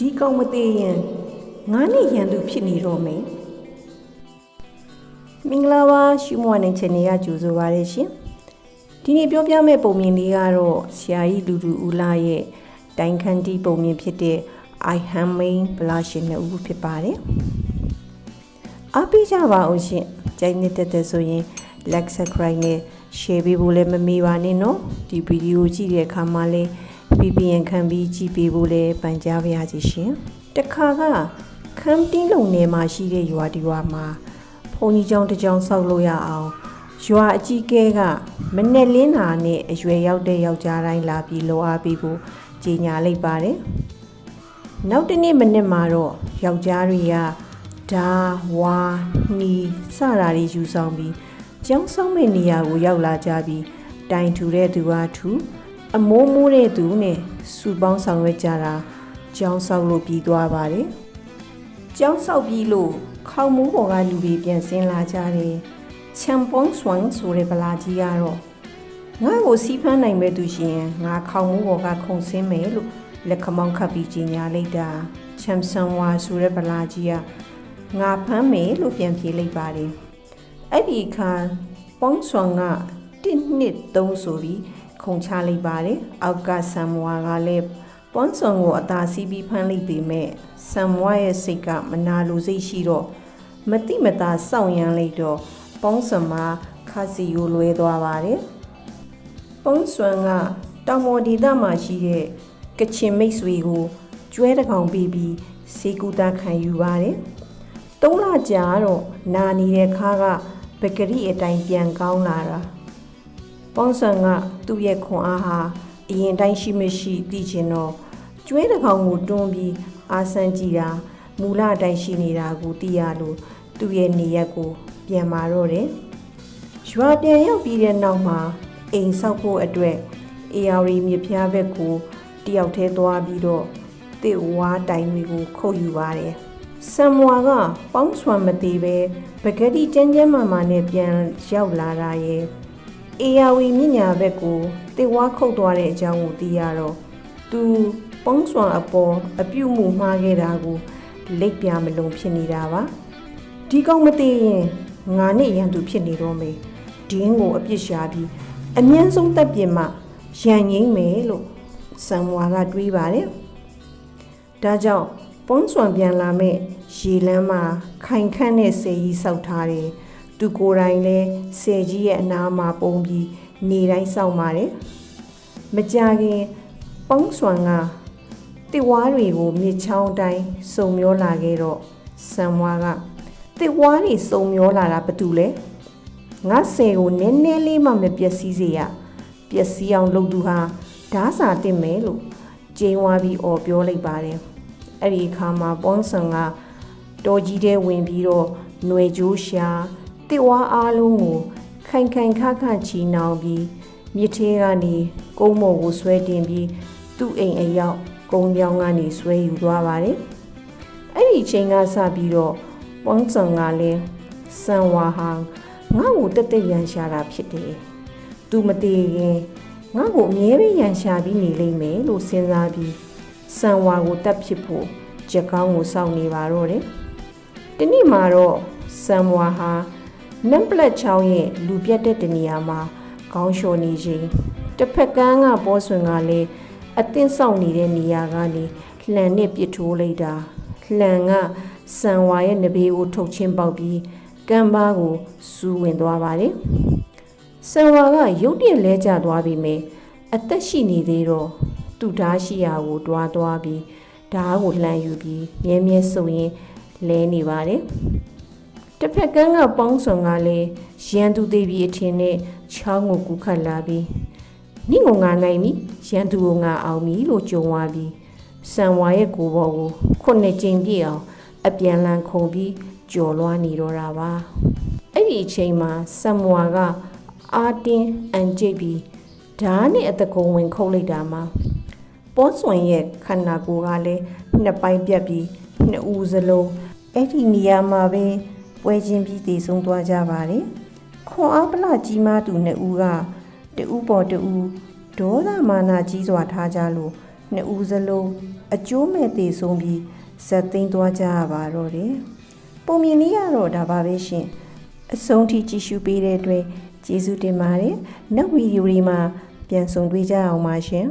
ဒီကောင်မသေးရင်ငါနဲ့ရန်သူဖြစ်နေတော့မယ်မင်္ဂလာပါရှုမွန်နေချင်နေရကြိုဆိုပါရရှင်ဒီနေ့ပြောပြမယ့်ပုံမြင်လေးကတော့ဆရာကြီးလူလူဦးလာရဲ့တိုင်ခန်းတီပုံမြင်ဖြစ်တဲ့ I Handmade Blush နဲ့ဦးဖြစ်ပါတယ်အားပေးကြပါအောင်ရှင်ကြိုက်နေတဲ့တဲ့ဆိုရင် like subscribe နဲ့ share ပေးဖို့လည်းမမေ့ပါနဲ့နော်ဒီဗီဒီယိုကြည့်တဲ့အခါမှာလည်း VPN ခံပြီးကြည့်ပေးဖို့လည်းပန်ကြားပါရစေရှင်တခါကခမ်းတင်းလုံနယ်မှာရှိတဲ့ရွာဒီရွာမှာဘုံကြီးကျောင်းတစ်ကျောင်းဆောက်လို့ရအောင်ရွာအကြီးကဲကမနဲ့လင်းနာနဲ့အရွယ်ရောက်တဲ့ယောက်ျားတိုင်းလာပြီးလောအားပေးဖို့ကြီးညာလိုက်ပါတယ်နောက်တနေ့မနေ့မှာတော့ယောက်ျားတွေကဓာဝါနီစတာတွေယူဆောင်ပြီးကျောင်းဆောင်မဲ့နေရာကိုရောက်လာကြပြီးတိုင်ထူတဲ့သူဟာထူ အမိုးမိုးတဲ့သူနဲ့စူပေါင်းဆောင်ရွက်ကြတာကျောင်းဆောက်လို့ပြီးသွားပါတယ်ကျောင်းဆောက်ပြီးလို့ခေါင်းမိုးပေါ်ကလူတွေပြန်ဆင်းလာကြတယ်ချမ်ပွန်ဆွမ်ဆိုတဲ့ဗလာကြီးကတော့ငါ့ကိုစီးဖမ်းနိုင်မဲ့သူရှင်ငါခေါင်းမိုးပေါ်ကခုန်ဆင်းမယ်လို့လက်ခမောင်းခတ်ပြီးကြီးညာလိုက်တာချမ်ဆန်ဝါဆိုတဲ့ဗလာကြီးကငါဖမ်းမယ်လို့ပြန်ပြေးလိုက်ပါတယ်အဲ့ဒီအခါပေါင်းဆွမ်က1နှစ်3ဆိုပြီး ခုန်ချလိုက်ပါတယ်အောက်ကဆမ်ဝါကလည်းပွန်ဆွမ်ကိုအသာစီးပြီးဖမ်းလိုက်ပေမဲ့ဆမ်ဝါရဲ့စိတ်ကမနာလိုစိတ်ရှိတော့မတိမတာစောင့်ရမ်းလိုက်တော့ပေါင်းဆွမ်မှာခါစီယိုလွဲသွားပါတယ်ပေါင်းဆွမ်ကတောင်ပေါ်ဒေသမှာရှိတဲ့ကချင်မိတ်ဆွေကိုကျွဲတကောင်ပေးပြီးစေကူတာခံယူပါတယ်သုံးလကြာတော့နာနေတဲ့ခါကပကတိအတိုင်းပြန်ကောင်းလာတာ ပေါင်းဆန်ကသူ့ရဲ့ခွန်အားဟာအရင်တိုင်းရှိမရှိသိချင်တော့ကျွဲတစ်ကောင်ကိုတွန်းပြီးအာဆန်ကြည့်တာမူလအတိုင်းရှိနေတာကိုသိရလို့သူ့ရဲ့နေရက်ကိုပြန်มาတော့တယ်ရွာပြန်ရောက်ပြီးတဲ့နောက်မှာအိမ်ဆောက်ဖို့အတွက်အေယာရီမြဖျားဘက်ကိုတယောက်တည်းသွားပြီးတော့တစ်ဝါတိုင်တွေကိုခုတ်ယူပါတယ်ဆမ်မွာကပေါင်းဆွမ်းမသေးပဲပဂက်တီကျန်းကျန်းမာမာနဲ့ပြန်ရောက်လာတာရဲ့ အေယာဝီမြညာဘက်ကိုတစ်ဝါခုတ်သွားတဲ့အကြောင်းကိုသိရတော့သူပေါင်းဆွမ်းအပေါ်အပြုတ်မှုမှားခဲ့တာကိုလက်ပြမလုံးဖြစ်နေတာပါဒီကောင်မသိရင်ငါနဲ့ရန်သူဖြစ်နေတော့မေဒင်းကိုအပြစ်ရှာပြီးအမြန်းဆုံးတက်ပြင်မှရန်ငိမ့်မယ်လို့ဆမ်မွာကတွေးပါတယ်ဒါကြောင့်ပွန်းဆွန်ပြန်လာမဲ့ရေလမ်းမှာခိုင်ခန့်တဲ့ဆယ်ကြီးစောက်ထားတယ် သူကိုယ်တိုင်လဲဆယ်ကြီးရဲ့အနားမှာပုံပြီးနေတိုင်းစောက်ပါတယ်မကြခင်ပွန်းဆွန်ကတစ်ဝါးတွေကိုမြေချောင်းတိုင်းစုံမျောလာခဲ့တော့ဆမ်မွာကတစ်ဝါးတွေစုံမျောလာတာဘာတူလဲငါဆယ်ကိုနည်းနည်းလေးမှမပျက်စီးစေရပျက်စီးအောင်လုပ်သူဟာဓာစာတင်မယ်လို့ကျင်းဝါပြီးអော်ပြောလိုက်ပါတယ်အဲ့ဒီအခါမှာပွန်ဆန်ကတော်ကြီးတဲ့ဝင်ပြီးတော့ຫນွေကြိုးရှာ တစ်ဝါအားလုံးကိုခိုင်ခိုင်ခါခါချီနှောင်ပြီးမြစ်ထဲကနေကုန်းမော်ကိုဆွဲတင်ပြီးသူ့အိမ်အရောက်ကုန်းပြောင်းကနေဆွဲယူသွားပါတယ်အဲ့ဒီချိန်ကစပြီးတော့ပွန်ဆန်ကလည်းဆန်ဝါဟာငါ့ကိုတက်တက်ရန်ရှာတာဖြစ်တယ်။ "तू မတည်ရင်ငါ့ကိုအမြဲပဲရန်ရှာပြီးနေလိမ့်မယ်လို့စဉ်းစားပြီးစံဝါကိုတက်ဖြစ်ဖို့ချက်ကောင်းကိုစောင့်နေပါတော့တယ်။ဒီနေ့မှာတော့စံဝါဟာ နမ်ပလက်ချောင်းရဲ့လူပြတ်တဲ့တနေရာမှာခေါင်းလျှော်နေချိန်တစ်ဖက်ကန်းကပေါ်ဆွင်ကလည်းအသင်းဆောင်နေတဲ့နေရာကနေလှန်နဲ့ပစ်ထိုးလိုက်တာလှန်ကစံဝါရဲ့နဘေးကိုထုတ်ချင်းပေါက်ပြီးကမ်းပါးကိုစူးဝင်သွားပါတယ်။ဆန်ဝါကရုတ်တရက်လဲကျသွားပြီမေအသက်ရှိနေသေးတော့သူ့ဓာရှိရာကိုတွားသွားပြီးဓာကိုလှမ်းယူပြီးမြဲမြဲစုံရင်လဲနေပါတယ်။ တစ်ဖက်ကန်းကပေါင်းစုံကလည်းရန်သူသေးပြီးအထင်နဲ့ချောင်းကိုကူးခတ်လာပြီးနင့်ကငါနိုင်ပြီရန်သူကငါအောင်ပြီလို့ကြုံသွားပြီးဆန်ဝါရဲ့ကိုဘောကိုခုနှစ်ကြိမ်ပြည့်အောင်အပြန်လန်ခုန်ပြီးကြော်လွှားနေတော့တာပါအဲ့ဒီအချိန်မှာဆမ်မွာကအာတင်းအန်ကျိတ်ပြီးဓာတ်နဲ့အတကုံဝင်ခုတ်လိုက်တာမှာပေါ်ဆွန်ရဲ့ခန္ဓာကိုယ်ကလည်းနှစ်ပိုင်းပြတ်ပြီးနှစ်ဦးစလုံးအဲ့ဒီနေရာမှာပဲ ပွဲချင်းပြီးတည်ဆုံးသွားကြပါတယ်ခွန်အားပလကြီးမားသူနှစ်ဦးကတူးပေါ်တူးဒေါသမာနကြီးစွာထားကြလို့နှစ်ဦးစလုံးအကျိုးမဲ့သေးဆုံးပြီးဇက်သိမ်းသွားကြရပါတော့တယ်ပုံမြင်လေးကတော့ဒါပါပဲရှင်အဆုံးထိကြည့်ရှုပေးတဲ့အတွက်ကျေးဇူးတင်ပါတယ်နောက်ဗီဒီယိုတွေမှာပြန်ဆုံတွေ့ကြအောင်ပါရှင်